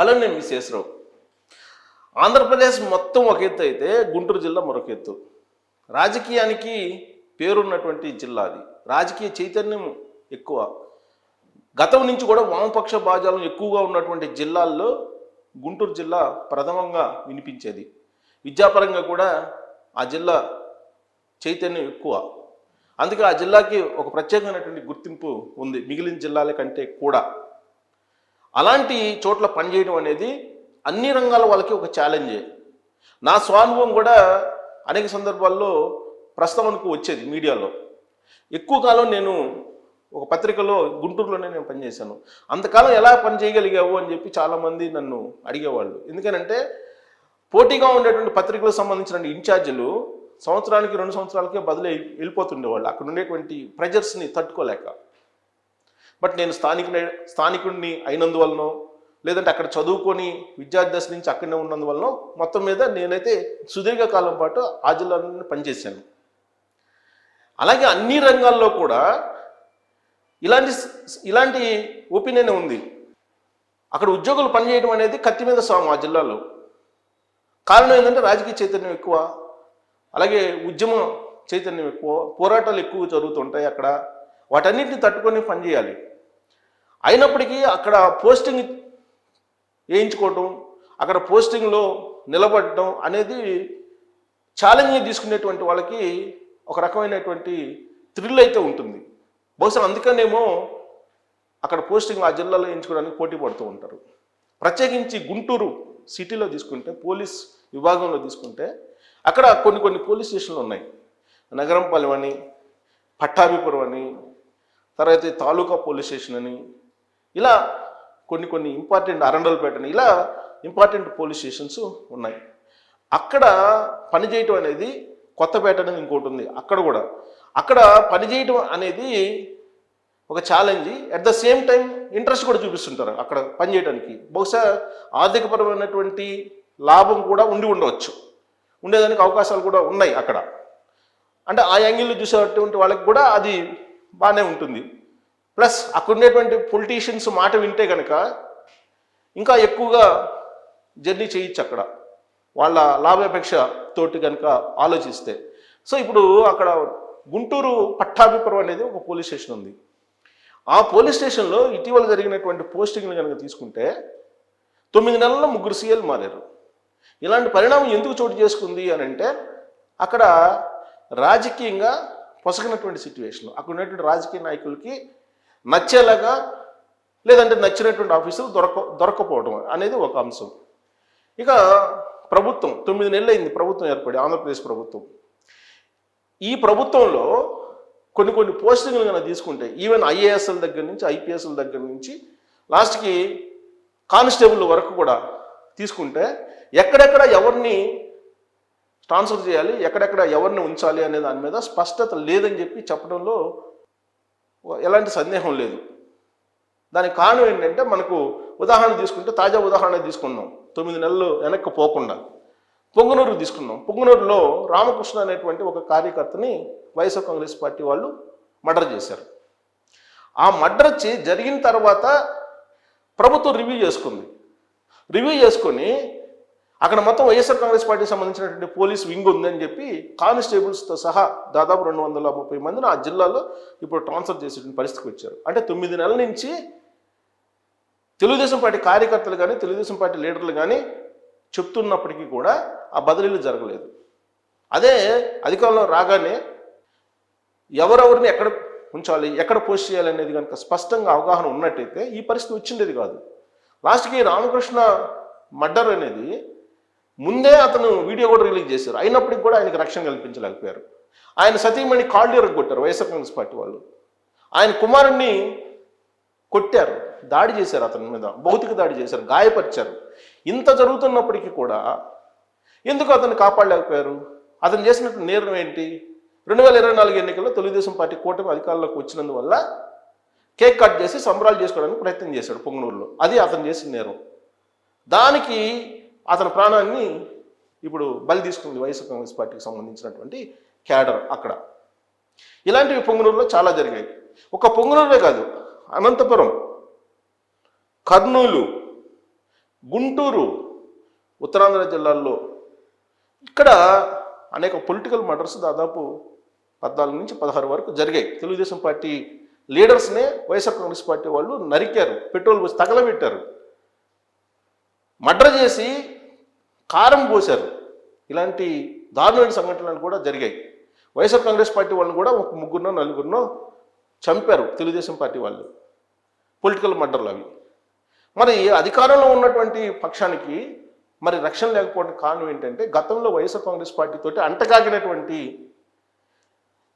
Hello నేను శేషరావు ఆంధ్రప్రదేశ్ మొత్తం ఒక ఎత్తు అయితే గుంటూరు జిల్లా మరొక ఎత్తు. రాజకీయానికి పేరున్నటువంటి జిల్లా అది. రాజకీయ చైతన్యం ఎక్కువ. గతం నుంచి కూడా వామపక్ష భాజాలం ఎక్కువగా ఉన్నటువంటి జిల్లాల్లో గుంటూరు జిల్లా ప్రథమంగా వినిపించేది. విద్యాపరంగా కూడా ఆ జిల్లా చైతన్యం ఎక్కువ. అందుకే ఆ జిల్లాకి ఒక ప్రత్యేకమైనటువంటి గుర్తింపు ఉంది. మిగిలిన జిల్లాల కంటే కూడా. అలాంటి చోట్ల పనిచేయడం అనేది అన్ని రంగాల వాళ్ళకి ఒక ఛాలెంజే నా స్వానుభవం కూడా అనేక సందర్భాల్లో ప్రస్తావనకు వచ్చేది మీడియాలో. ఎక్కువ కాలం నేను ఒక పత్రికలో గుంటూరులోనే నేను పనిచేశాను. అంతకాలం ఎలా పని చేయగలిగావు అని చెప్పి చాలామంది నన్ను అడిగేవాళ్ళు. ఎందుకనంటే పోటీగా ఉండేటువంటి పత్రికలకు సంబంధించిన ఇన్ఛార్జీలు సంవత్సరానికి రెండు సంవత్సరాలకే బదిలీ వెళ్ళిపోతుండేవాళ్ళు. అక్కడ ఉండేటువంటి ప్రెజర్స్ని తట్టుకోలేక. బట్ నేను స్థానికుని స్థానికుడిని అయినందువలనో లేదంటే అక్కడ చదువుకొని విద్యార్థి నుంచి అక్కడనే ఉన్నందువలన మొత్తం మీద నేనైతే సుదీర్ఘకాలం పాటు ఆ జిల్లాలోనే పనిచేశాను. అలాగే అన్ని రంగాల్లో కూడా ఇలాంటి ఇలాంటి ఒపీనియన్ ఉంది. అక్కడ ఉద్యోగులు పనిచేయడం అనేది కత్తి మీద సాము ఆ జిల్లాలో. కారణం ఏంటంటే రాజకీయ చైతన్యం ఎక్కువ. అలాగే ఉద్యమ చైతన్యం ఎక్కువ. పోరాటాలు ఎక్కువ జరుగుతుంటాయి అక్కడ. వాటన్నిటిని తట్టుకొని పనిచేయాలి అయినప్పటికీ అక్కడ పోస్టింగ్ వేయించుకోవటం అక్కడ పోస్టింగ్లో నిలబడటం అనేది ఛాలెంజ్ తీసుకునేటువంటి వాళ్ళకి ఒక రకమైనటువంటి థ్రిల్ అయితే ఉంటుంది. బహుశా అందుకనేమో అక్కడ పోస్టింగ్ ఆ జిల్లాలో ఎంచుకోవడానికి పోటీ పడుతూ ఉంటారు. ప్రత్యేకించి గుంటూరు సిటీలో తీసుకుంటే పోలీస్ విభాగంలో తీసుకుంటే అక్కడ కొన్ని కొన్ని పోలీస్ స్టేషన్లు ఉన్నాయి. నగరంపాలెం అని పట్టాభిపురం అని తర్వాత తాలూకా పోలీస్ స్టేషన్ అని ఇలా కొన్ని కొన్ని ఇంపార్టెంట్ అరండల్పేట అని ఇలా ఇంపార్టెంట్ పోలీస్ స్టేషన్స్ ఉన్నాయి. అక్కడ పనిచేయటం అనేది కొత్తపేట అనేది ఇంకోటి ఉంది అక్కడ కూడా. అక్కడ పనిచేయటం అనేది ఒక challenge at the same time interest కూడా చూపిస్తుంటారు అక్కడ పనిచేయడానికి బహుశా ఆర్థికపరమైనటువంటి లాభం కూడా ఉండి ఉండవచ్చు. ఉండేదానికి అవకాశాలు కూడా ఉన్నాయి అక్కడ. అంటే ఆ యాంగిల్లో చూసేటువంటి వాళ్ళకి కూడా అది బాగానే ఉంటుంది. ప్లస్ అక్కడుండేటువంటి పొలిటీషియన్స్ మాట వింటే కనుక ఇంకా ఎక్కువగా జర్నీ చేయొచ్చు అక్కడ. వాళ్ళ లాభాపేక్ష తోటి కనుక ఆలోచిస్తే. సో ఇప్పుడు అక్కడ గుంటూరు పట్టాభిపురం అనేది ఒక పోలీస్ స్టేషన్ ఉంది. ఆ పోలీస్ స్టేషన్లో ఇటీవల జరిగినటువంటి పోస్టింగ్లు కనుక తీసుకుంటే తొమ్మిది నెలల్లో ముగ్గురు సీఎల్ మారారు. ఇలాంటి పరిణామం ఎందుకు చోటు చేసుకుంది అని అంటే అక్కడ రాజకీయంగా పొసగినటువంటి సిచ్యువేషన్ అక్కడ ఉన్నటువంటి రాజకీయ నాయకులకి నచ్చేలాగా లేదంటే నచ్చినటువంటి ఆఫీసులు దొరక దొరకపోవడం అనేది ఒక అంశం. ఇక ప్రభుత్వం తొమ్మిది నెలలు అయింది ప్రభుత్వం ఏర్పడి ఆంధ్రప్రదేశ్ ప్రభుత్వం. ఈ ప్రభుత్వంలో కొన్ని కొన్ని పోస్టింగ్లు కనుక తీసుకుంటే ఈవెన్ ఐఏఎస్ఎల్ దగ్గర నుంచి ఐపీఎస్ఎల్ దగ్గర నుంచి లాస్ట్కి కానిస్టేబుల్ వరకు కూడా తీసుకుంటే ఎక్కడెక్కడ ఎవరిని ట్రాన్స్ఫర్ చేయాలి ఎక్కడెక్కడ ఎవరిని ఉంచాలి అనే దాని మీద స్పష్టత లేదని చెప్పి చెప్పడంలో ఎలాంటి సందేహం లేదు. దానికి కారణం ఏంటంటే మనకు ఉదాహరణ తీసుకుంటే తాజా ఉదాహరణ తీసుకున్నాం తొమ్మిది నెలలు వెనక్కి పోకుండా పొంగనూరు తీసుకున్నాం పొంగనూరులో రామకృష్ణ అనేటువంటి ఒక కార్యకర్తని వైఎస్ఆర్ కాంగ్రెస్ పార్టీ వాళ్ళు మర్డర్ చేశారు. ఆ మర్డర్ జరిగిన తర్వాత ప్రభుత్వం రివ్యూ చేసుకుంది. రివ్యూ చేసుకొని అక్కడ మొత్తం వైఎస్ఆర్ కాంగ్రెస్ పార్టీకి సంబంధించినటువంటి పోలీస్ వింగ్ ఉందని చెప్పి కానిస్టేబుల్స్తో సహా దాదాపు రెండు వందల ముప్పై మందిని ఆ జిల్లాలో ఇప్పుడు ట్రాన్స్ఫర్ చేసేటువంటి పరిస్థితికి వచ్చారు. అంటే తొమ్మిది నెలల నుంచి తెలుగుదేశం పార్టీ కార్యకర్తలు కానీ తెలుగుదేశం పార్టీ లీడర్లు కానీ చెప్తున్నప్పటికీ కూడా ఆ బదిలీలు జరగలేదు. అదే అధికారంలో రాగానే ఎవరెవరిని ఎక్కడ ఉంచాలి ఎక్కడ పోస్ట్ చేయాలి అనేది కనుక స్పష్టంగా అవగాహన ఉన్నట్టయితే ఈ పరిస్థితి వచ్చిండేది కాదు. లాస్ట్కి రామకృష్ణ మర్డర్ అనేది ముందే అతను వీడియో కూడా రిలీజ్ చేశారు. అయినప్పటికీ కూడా ఆయనకు రక్షణ కల్పించలేకపోయారు. ఆయన సతీమణి కాళ్ళు కొట్టారు వైఎస్ఆర్ కాంగ్రెస్ పార్టీ వాళ్ళు. ఆయన కుమారుణ్ణి కొట్టారు దాడి చేశారు అతని మీద భౌతిక దాడి చేశారు గాయపరిచారు. ఇంత జరుగుతున్నప్పటికీ కూడా ఎందుకు అతన్ని కాపాడలేకపోయారు? అతను చేసినట్టు నేరం ఏంటి? రెండు వేల ఇరవై నాలుగు ఎన్నికల్లో తెలుగుదేశం పార్టీ కూటమి అధికారంలోకి వచ్చినందువల్ల కేక్ కట్ చేసి సంబరాలు చేసుకోవడానికి ప్రయత్నం చేశాడు పొంగనూరులో. అది అతను చేసిన నేరం. దానికి అతని ప్రాణాన్ని ఇప్పుడు బలి తీసుకుంది వైఎస్ఆర్ కాంగ్రెస్ పార్టీకి సంబంధించినటువంటి క్యాడర్ అక్కడ. ఇలాంటివి పొంగనూరులో చాలా జరిగాయి. ఒక పొంగనూరే కాదు అనంతపురం కర్నూలు గుంటూరు ఉత్తరాంధ్ర జిల్లాల్లో ఇక్కడ అనేక పొలిటికల్ మర్డర్స్ దాదాపు పద్నాలుగు నుంచి పదహారు వరకు జరిగాయి. తెలుగుదేశం పార్టీ లీడర్స్నే వైఎస్ఆర్ కాంగ్రెస్ పార్టీ వాళ్ళు నరికారు పెట్రోల్ పోసి తగలబెట్టారు. మర్డర్ చేసి కారం పోశారు. ఇలాంటి దారుణమైన సంఘటనలు కూడా జరిగాయి. వైఎస్ఆర్ కాంగ్రెస్ పార్టీ వాళ్ళని కూడా ఒక ముగ్గురునో నలుగురినో చంపారు తెలుగుదేశం పార్టీ వాళ్ళు. పొలిటికల్ మర్డర్లు అవి. మరి అధికారంలో ఉన్నటువంటి పక్షానికి మరి రక్షణ లేకపోవడం కారణం ఏంటంటే గతంలో వైఎస్ఆర్ కాంగ్రెస్ పార్టీతో తోటి అంటగాగినటువంటి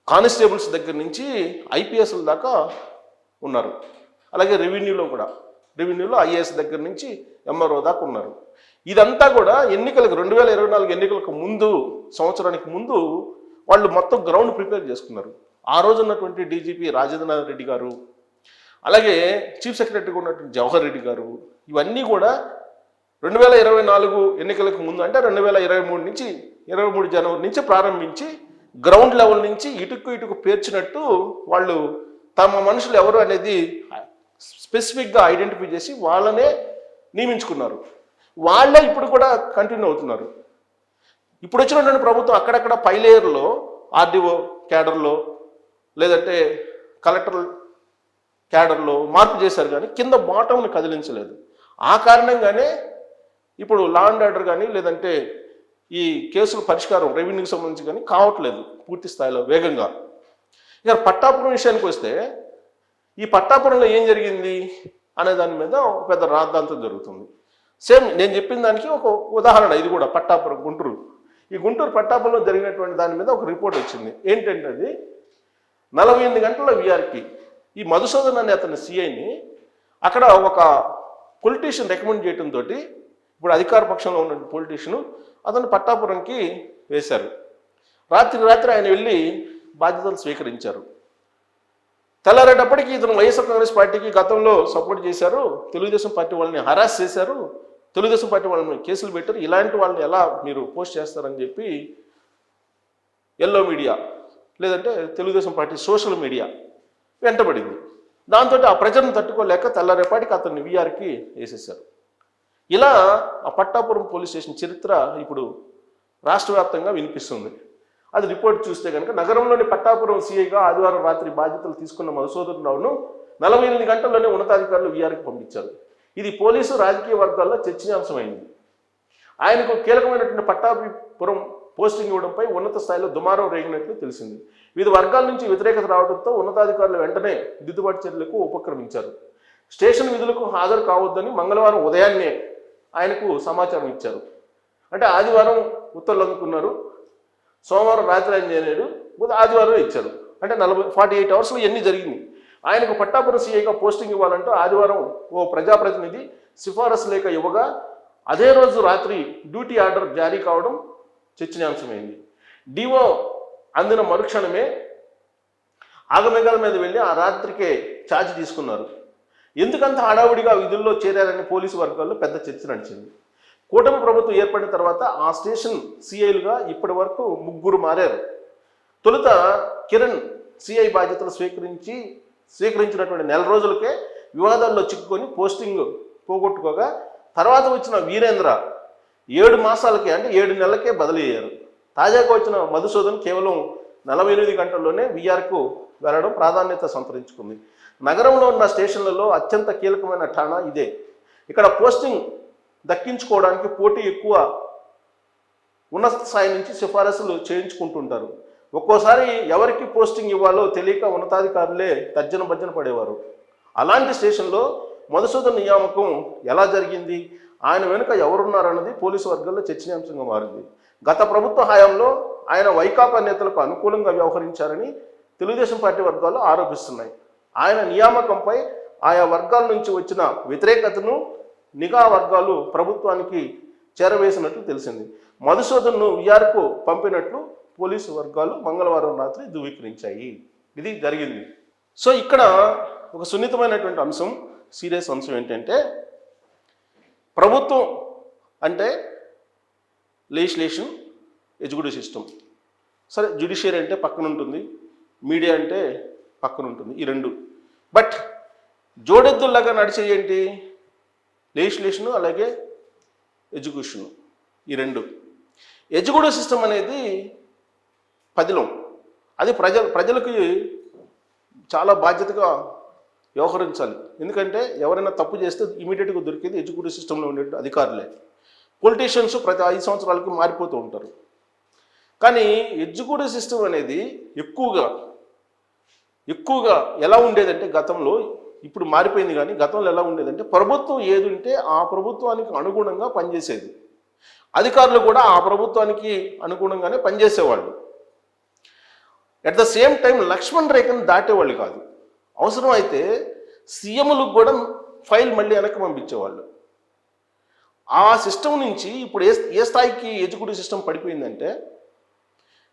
కానిస్టేబుల్స్ దగ్గర నుంచి ఐపీఎస్ల దాకా ఉన్నారు. అలాగే రెవెన్యూలో కూడా. రెవెన్యూలో ఐఏఎస్ దగ్గర నుంచి ఎంఆర్ఓ దాకా ఉన్నారు. ఇదంతా కూడా ఎన్నికలకు రెండు వేల ఇరవై నాలుగు ఎన్నికలకు ముందు సంవత్సరానికి ముందు వాళ్ళు మొత్తం గ్రౌండ్ ప్రిపేర్ చేసుకున్నారు. ఆ రోజు ఉన్నటువంటి డీజీపీ రాజేంద్రనాథ్ రెడ్డి గారు అలాగే చీఫ్ సెక్రటరీగా ఉన్నటువంటి జవహర్ రెడ్డి గారు ఇవన్నీ కూడా రెండు వేల ఇరవై నాలుగు ఎన్నికలకు ముందు అంటే రెండు వేల ఇరవై మూడు నుంచి ఇరవై మూడు జనవరి నుంచి ప్రారంభించి గ్రౌండ్ లెవెల్ నుంచి ఇటుకు ఇటుకు పేర్చినట్టు వాళ్ళు తమ మనుషులు ఎవరు అనేది స్పెసిఫిక్గా ఐడెంటిఫై చేసి వాళ్ళనే నియమించుకున్నారు. వాళ్ళే ఇప్పుడు కూడా కంటిన్యూ అవుతున్నారు. ఇప్పుడు వచ్చినటువంటి ప్రభుత్వం అక్కడక్కడ పై లేయర్లో ఆర్డీఓ క్యాడర్లో లేదంటే కలెక్టర్ క్యాడర్లో మార్పు చేశారు కానీ కింద బాటంని కదిలించలేదు. ఆ కారణంగానే ఇప్పుడు లా అండ్ ఆర్డర్ కానీ లేదంటే ఈ కేసుల పరిష్కారం రెవెన్యూకి సంబంధించి కానీ కావట్లేదు పూర్తి స్థాయిలో వేగంగా. ఇక పట్టాపురం విషయానికి వస్తే ఈ పట్టాపురంలో ఏం జరిగింది? అనే దాని మీద ఒక పెద్ద రాద్ధాంతం జరుగుతుంది. సేమ్ నేను చెప్పిన దానికి ఒక ఉదాహరణ ఇది కూడా పట్టాపురం గుంటూరు. ఈ గుంటూరు పట్టాపురంలో జరిగినటువంటి దాని మీద ఒక రిపోర్ట్ వచ్చింది. ఏంటంటే అది నలభై ఎనిమిది గంటల విఆర్కి ఈ మధుసూదన్ అనే అతని సిఐని అక్కడ ఒక పొలిటీషియన్ రికమెండ్ చేయడంతో ఇప్పుడు అధికార పక్షంలో ఉన్న పొలిటీషియను అతను పట్టాపురంకి వేశారు. రాత్రి రాత్రి ఆయన వెళ్ళి బాధ్యతలు స్వీకరించారు. తెల్లారేటప్పటికి ఇతను వైఎస్ఆర్ కాంగ్రెస్ పార్టీకి గతంలో సపోర్ట్ చేశారు. తెలుగుదేశం పార్టీ వాళ్ళని హరాస్ చేశారు. తెలుగుదేశం పార్టీ వాళ్ళని కేసులు పెట్టారు. ఇలాంటి వాళ్ళని ఎలా మీరు పోస్ట్ చేస్తారని చెప్పి ఎల్లో మీడియా లేదంటే తెలుగుదేశం పార్టీ సోషల్ మీడియా వెంటబడింది. దాంతో ఆ ప్రజలను తట్టుకోలేక తెల్లారేపాటికి అతన్ని విఆర్కి వేసేసారు ఇలా ఆ పట్టాపురం పోలీస్ స్టేషన్ చరిత్ర ఇప్పుడు రాష్ట్ర వ్యాప్తంగా వినిపిస్తుంది. అది రిపోర్ట్ చూస్తే కనుక నగరంలోని పట్టాపురం సీఐగా ఆదివారం రాత్రి బాధ్యతలు తీసుకున్న మధుసూదన్ రావును నలభై ఎనిమిది గంటల్లోనే ఉన్నతాధికారులు విఆర్కి పంపించారు. ఇది పోలీసు రాజకీయ వర్గాల్లో చర్చనీయాంశమైంది. ఆయనకు కీలకమైనటువంటి పట్టాభిపురం పోస్టింగ్ ఇవ్వడంపై ఉన్నత స్థాయిలో దుమారం రేగినట్లు తెలిసింది. వివిధ వర్గాల నుంచి వ్యతిరేకత రావడంతో ఉన్నతాధికారులు వెంటనే దిద్దుబాటు చర్యలకు ఉపక్రమించారు. స్టేషన్ విధులకు హాజరు కావద్దని మంగళవారం ఉదయాన్నే ఆయనకు సమాచారం ఇచ్చారు. అంటే ఆదివారం ఉత్తర్వులు అందుకున్నారు. సోమవారం రాత్రి ఆయన చేయలేడు బుధ ఆదివారం ఇచ్చారు. అంటే నలభై ఫార్టీ ఎయిట్ అవర్స్లో ఇవన్నీ జరిగింది? ఆయనకు పట్టాపుర సీఐగా పోస్టింగ్ ఇవ్వాలంటూ ఆదివారం ఓ ప్రజాప్రతినిధి సిఫారసు లేఖ ఇవ్వగా అదే రోజు రాత్రి డ్యూటీ ఆర్డర్ జారీ కావడం చర్చనీయాంశమైంది. డివో అందిన మరుక్షణమే ఆగమేఘాల మీద వెళ్ళి ఆ రాత్రికే ఛార్జ్ తీసుకున్నారు. ఎందుకంత హడావుడిగా విధుల్లో చేరారని పోలీసు వర్గాల్లో పెద్ద చర్చ నడిచింది. కూటమి ప్రభుత్వం ఏర్పడిన తర్వాత ఆ స్టేషన్ సిఐలుగా ఇప్పటి వరకు ముగ్గురు మారారు. తొలుత కిరణ్ సిఐ బాధ్యతలు స్వీకరించి స్వీకరించినటువంటి నెల రోజులకే వివాదాల్లో చిక్కుకొని పోస్టింగ్ పోగొట్టుకోగా తర్వాత వచ్చిన వీరేంద్ర ఏడు మాసాలకే అంటే ఏడు నెలలకే బదిలీ అయ్యారు తాజాగా వచ్చిన మధుసూదన్ కేవలం నలభై ఎనిమిది గంటల్లోనే విఆర్కు వెళ్ళడం ప్రాధాన్యత సంతరించుకుంది. నగరంలో ఉన్న స్టేషన్లలో అత్యంత కీలకమైన ఠాణా ఇదే. ఇక్కడ పోస్టింగ్ దక్కించుకోవడానికి పోటీ ఎక్కువ ఉన్నత స్థాయి నుంచి సిఫారసులు చేయించుకుంటుంటారు. ఒక్కోసారి ఎవరికి పోస్టింగ్ ఇవ్వాలో తెలియక ఉన్నతాధికారులే తర్జన భర్జన పడేవారు. అలాంటి స్టేషన్లో మధుసూదన్ నియామకం ఎలా జరిగింది? ఆయన వెనుక ఎవరున్నారన్నది పోలీసు వర్గాల్లో చర్చనీయాంశంగా మారింది. గత ప్రభుత్వ హయాంలో ఆయన వైకాపా నేతలకు అనుకూలంగా వ్యవహరించారని తెలుగుదేశం పార్టీ వర్గాలు ఆరోపిస్తున్నాయి. ఆయన నియామకంపై ఆయా వర్గాల నుంచి వచ్చిన వ్యతిరేకతను నిఘా వర్గాలు ప్రభుత్వానికి చేరవేసినట్లు తెలిసింది. మధుసూదన్ను విఆర్కు పంపినట్లు పోలీసు వర్గాలు మంగళవారం రాత్రి ధృవీకరించాయి. ఇది జరిగింది. సో ఇక్కడ ఒక సున్నితమైనటువంటి అంశం సీరియస్ అంశం ఏంటంటే ప్రభుత్వం అంటే లెజిస్లేషన్ ఎగ్జిక్యూటివ్ సిస్టమ్. సరే జ్యుడిషియరీ అంటే పక్కన ఉంటుంది మీడియా అంటే పక్కన ఉంటుంది ఈ రెండు. బట్ జోడెద్దుల్లాగా నడిచేది ఏంటి? లెజిస్లేషన్ అలాగే ఎడ్యుకేషన్ ఈ రెండు. ఎడ్యుకేటివ్ సిస్టమ్ అనేది పదిలం. అది ప్రజల ప్రజలకి చాలా బాధ్యతగా వ్యవహరించాలి. ఎందుకంటే ఎవరైనా తప్పు చేస్తే ఇమీడియట్గా దొరికేది ఎడ్యుకేటివ్ సిస్టంలో ఉండే అధికారులే. పొలిటీషియన్స్ ప్రతి ఐదు సంవత్సరాలకి మారిపోతూ ఉంటారు. కానీ ఎడ్యుకేటివ్ సిస్టమ్ అనేది ఎక్కువగా ఎక్కువగా ఎలా ఉండేదంటే గతంలో ఇప్పుడు మారిపోయింది కానీ గతంలో ఎలా ఉండేదంటే ప్రభుత్వం ఏది ఉంటే ఆ ప్రభుత్వానికి అనుగుణంగా పనిచేసేది. అధికారులు కూడా ఆ ప్రభుత్వానికి అనుగుణంగానే పనిచేసేవాళ్ళు. At the same time Lakshman రేఖను దాటేవాళ్ళు కాదు. అవసరం అయితే సీఎంలకు కూడా ఫైల్ మళ్ళీ వెనక్కి పంపించేవాళ్ళు. ఆ సిస్టమ్ నుంచి ఇప్పుడు ఏ ఏ స్థాయికి ఎడ్యుకేటివ్ సిస్టమ్ పడిపోయిందంటే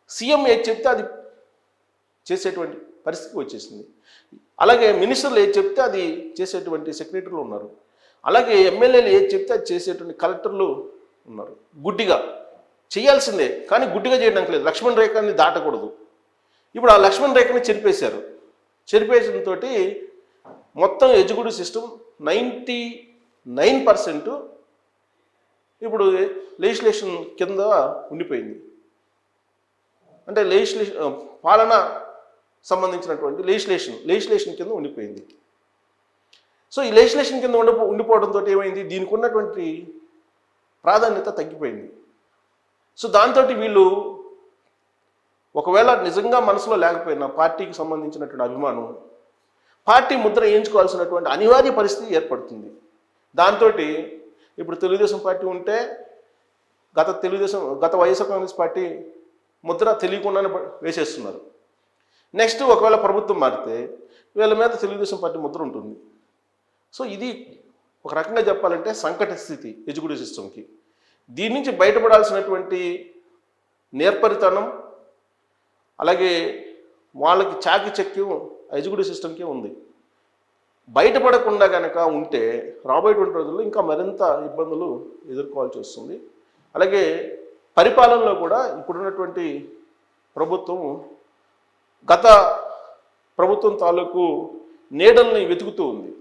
సీఎం ఏది చెప్తే అది చేసేటువంటి పరిస్థితి వచ్చేసింది. అలాగే మినిస్టర్లు ఏది చెప్తే అది చేసేటువంటి సెక్రటరీలు ఉన్నారు. అలాగే ఎమ్మెల్యేలు ఏది చెప్తే అది చేసేటువంటి కలెక్టర్లు ఉన్నారు. గుడ్డిగా చేయాల్సిందే కానీ గుడ్డిగా చేయడానికి లేదు. లక్ష్మణ్ రేఖని దాటకూడదు. ఇప్పుడు ఆ లక్ష్మణ్ రేఖని చెరిపేశారు. చెరిపేసిన తోటి మొత్తం ఎజుగుడు సిస్టమ్ నైంటీ నైన్ పర్సెంట్ ఇప్పుడు లెజిస్లేషన్ కింద ఉండిపోయింది. అంటే లెజిస్లేషన్ పాలన సంబంధించినటువంటి లెజిస్లేషన్ లెజిస్లేషన్ కింద ఉండిపోయింది. సో ఈ లెజిస్లేషన్ కింద ఉండి ఉండిపోవడంతో ఏమైంది? దీనికి ఉన్నటువంటి ప్రాధాన్యత తగ్గిపోయింది. సో దాంతో వీళ్ళు ఒకవేళ నిజంగా మనసులో లేకపోయినా పార్టీకి సంబంధించినటువంటి అభిమానం పార్టీ ముద్ర వేయించుకోవాల్సినటువంటి అనివార్య పరిస్థితి ఏర్పడుతుంది. దాంతో ఇప్పుడు తెలుగుదేశం పార్టీ ఉంటే గత తెలుగుదేశం గత వైఎస్ఆర్ కాంగ్రెస్ పార్టీ ముద్ర తెలియకుండానే ప- వేసేస్తున్నారు. నెక్స్ట్ ఒకవేళ ప్రభుత్వం మారితే వీళ్ళ మీద తెలుగుదేశం పార్టీ ముద్ర ఉంటుంది. సో ఇది ఒక రకంగా చెప్పాలంటే సంకట స్థితి ఎడ్యుకేటివ్ సిస్టమ్కి. దీని నుంచి బయటపడాల్సినటువంటి నేర్పరితనం అలాగే వాళ్ళకి చాకిచక్యం ఎడ్యుకేటివ్ సిస్టమ్కే ఉంది. బయటపడకుండా కనుక ఉంటే రాబోయేటువంటి రోజుల్లో ఇంకా మరింత ఇబ్బందులు ఎదుర్కోవాల్సి వస్తుంది. అలాగే పరిపాలనలో కూడా ఇప్పుడున్నటువంటి ప్రభుత్వం గత ప్రభుత్వం తాలూకు నీడల్ని వెతుకుతూ ఉంది.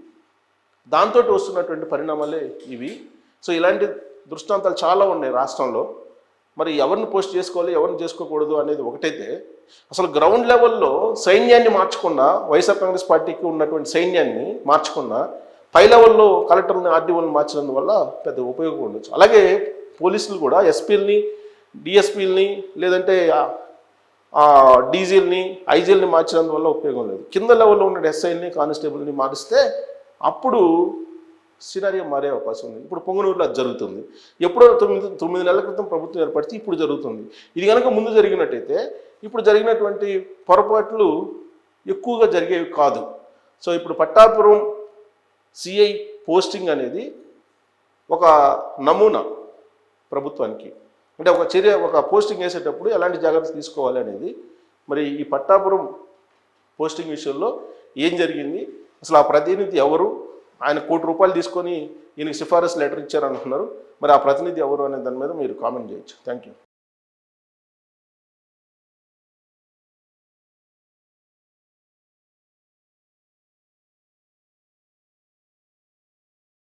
దాంతో వస్తున్నటువంటి పరిణామాలే ఇవి. సో ఇలాంటి దృష్టాంతాలు చాలా ఉన్నాయి రాష్ట్రంలో. మరి ఎవరిని పోస్ట్ చేసుకోవాలి ఎవరిని చేసుకోకూడదు అనేది ఒకటైతే అసలు గ్రౌండ్ లెవెల్లో సైన్యాన్ని మార్చకుండా వైఎస్ఆర్ కాంగ్రెస్ పార్టీకి ఉన్నటువంటి సైన్యాన్ని మార్చకుండా పై లెవెల్లో కలెక్టర్ని ఆర్డీఓని మార్చినందువల్ల పెద్ద ఉపయోగం ఉండొచ్చు. అలాగే పోలీసులు కూడా ఎస్పీలని డిఎస్పీలని లేదంటే డీజిల్ని ఐజీల్ని వల్ల ఉపయోగం లేదు. కింద లెవెల్లో ఉన్న ఎస్ఐల్ని కానిస్టేబుల్ని మారిస్తే అప్పుడు సినారియో మారే అవకాశం ఉంది. ఇప్పుడు పొంగనూరులో అది జరుగుతుంది. ఎప్పుడో తొమ్మిది తొమ్మిది నెలల క్రితం ప్రభుత్వం ఏర్పడితే ఇప్పుడు జరుగుతుంది. ఇది కనుక ముందు జరిగినట్టయితే ఇప్పుడు జరిగినటువంటి పొరపాట్లు ఎక్కువగా జరిగేవి కాదు. సో ఇప్పుడు పట్టాపురం సిఐ పోస్టింగ్ అనేది ఒక నమూనా ప్రభుత్వానికి. అంటే ఒక చర్య ఒక పోస్టింగ్ వేసేటప్పుడు ఎలాంటి జాగ్రత్తలు తీసుకోవాలి అనేది మరి ఈ పట్టాపురం పోస్టింగ్ విషయంలో ఏం జరిగింది? అసలు ఆ ప్రతినిధి ఎవరు? ఆయన కోటి రూపాయలు తీసుకొని ఈయనకి సిఫారసు లెటర్ ఇచ్చారనుకున్నారు మరి ఆ ప్రతినిధి ఎవరు అనే దాని మీద మీరు కామెంట్ చేయొచ్చు. Thank you